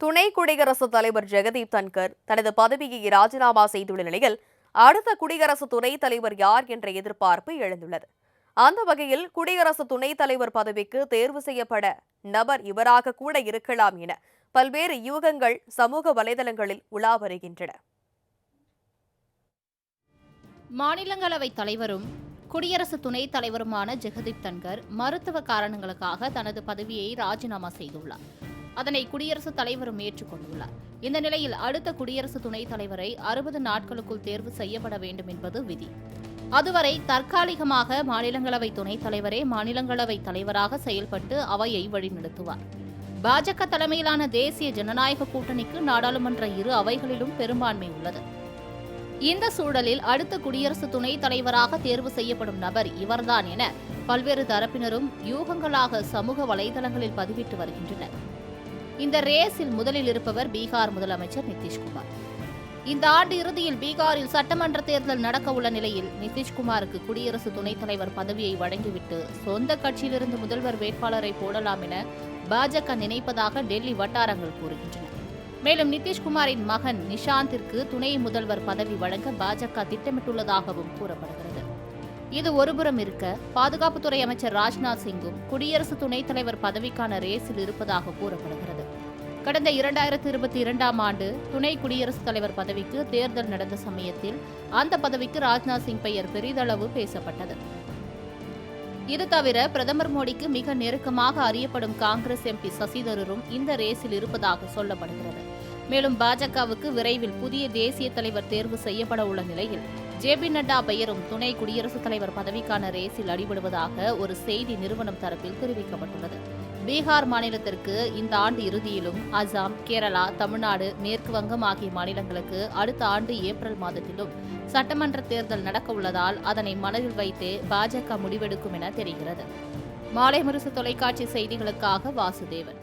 துணை குடியரசுத் தலைவர் ஜெகதீப் தன்கர் தனது பதவியை ராஜினாமா செய்துள்ள நிலையில் அடுத்த குடியரசு துணைத் தலைவர் யார் என்ற எதிர்பார்ப்பு எழுந்துள்ளது. அந்த வகையில் குடியரசு துணைத் தலைவர் பதவிக்கு தேர்வு செய்யப்பட நபர் இவராக கூட இருக்கலாம் என பல்வேறு யூகங்கள் சமூக வலைதளங்களில் உலா வருகின்றன. மாநிலங்களவை தலைவரும் குடியரசு துணைத் தலைவருமான ஜெகதீப் தன்கர் மருத்துவ காரணங்களுக்காக தனது பதவியை ராஜினாமா செய்துள்ளார். அதனை குடியரசுத் தலைவரும் ஏற்றுக்கொண்டுள்ளார். இந்த நிலையில் அடுத்த குடியரசு துணைத் தலைவரை அறுபது நாட்களுக்குள் தேர்வு செய்யப்பட வேண்டும் என்பது விதி. அதுவரை தற்காலிகமாக மாநிலங்களவை துணைத் தலைவரே மாநிலங்களவை தலைவராக செயல்பட்டு அவையை வழிநடத்துவார். பாஜக தலைமையிலான தேசிய ஜனநாயக கூட்டணிக்கு நாடாளுமன்ற இரு அவைகளிலும் பெரும்பான்மை உள்ளது. இந்த சூழலில் அடுத்த குடியரசு துணைத் தலைவராக தேர்வு செய்யப்படும் நபர் இவர்தான் என பல்வேறு தரப்பினரும் யூகங்களாக சமூக வலைதளங்களில் பதிவிட்டு வருகின்றனர். இந்த ரேஸில் முதலில் இருப்பவர் பீகார் முதலமைச்சர் நிதிஷ்குமார். இந்த ஆண்டு இறுதியில் பீகாரில் சட்டமன்ற தேர்தல் நடக்க உள்ள நிலையில் நிதிஷ்குமாருக்கு குடியரசு துணைத் தலைவர் பதவியை வழங்கிவிட்டு சொந்த கட்சியிலிருந்து முதல்வர் வேட்பாளரை போடலாம் என பாஜக நினைப்பதாக டெல்லி வட்டாரங்கள் கூறுகின்றன. மேலும் நிதிஷ்குமாரின் மகன் நிஷாந்திற்கு துணை முதல்வர் பதவி வழங்க பாஜக திட்டமிட்டுள்ளதாகவும் கூறப்படுகிறது. இது ஒருபுறம் இருக்க பாதுகாப்புத்துறை அமைச்சர் ராஜ்நாத் சிங்கும் குடியரசு துணைத் தலைவர் பதவிக்கான ரேஸில் இருப்பதாக கூறப்படுகிறது. கடந்த இரண்டாயிரத்தி இருபத்தி இரண்டாம் ஆண்டு துணை குடியரசுத் தலைவர் பதவிக்கு தேர்தல் நடந்த சமயத்தில் அந்த பதவிக்கு ராஜ்நாத் சிங் பெயர் பெரிதளவு பேசப்பட்டது. இது தவிர பிரதமர் மோடிக்கு மிக நெருக்கமாக அறியப்படும் காங்கிரஸ் எம்பி சசிதரூரும் இந்த ரேஸில் இருப்பதாக சொல்லப்படுகிறது. மேலும் பாஜகவுக்கு விரைவில் புதிய தேசிய தலைவர் தேர்வு செய்யப்பட உள்ள நிலையில் ஜே பி நட்டா பெயரும் துணை குடியரசுத் தலைவர் பதவிக்கான ரேஸில் அடிபடுவதாக ஒரு செய்தி நிறுவனம் தரப்பில் தெரிவிக்கப்பட்டுள்ளது. பீகார் மாநிலத்திற்கு இந்த ஆண்டு இறுதியிலும் அசாம் கேரளா தமிழ்நாடு மேற்கு வங்கம் ஆகிய மாநிலங்களுக்கு அடுத்த ஆண்டு ஏப்ரல் மாதத்திலும் சட்டமன்ற தேர்தல் நடக்க உள்ளதால் அதனை மனதில் வைத்தே பாஜக முடிவெடுக்கும் என தெரிகிறது. மாலை முரசு தொலைக்காட்சி செய்திகளுக்காக வாசுதேவன்.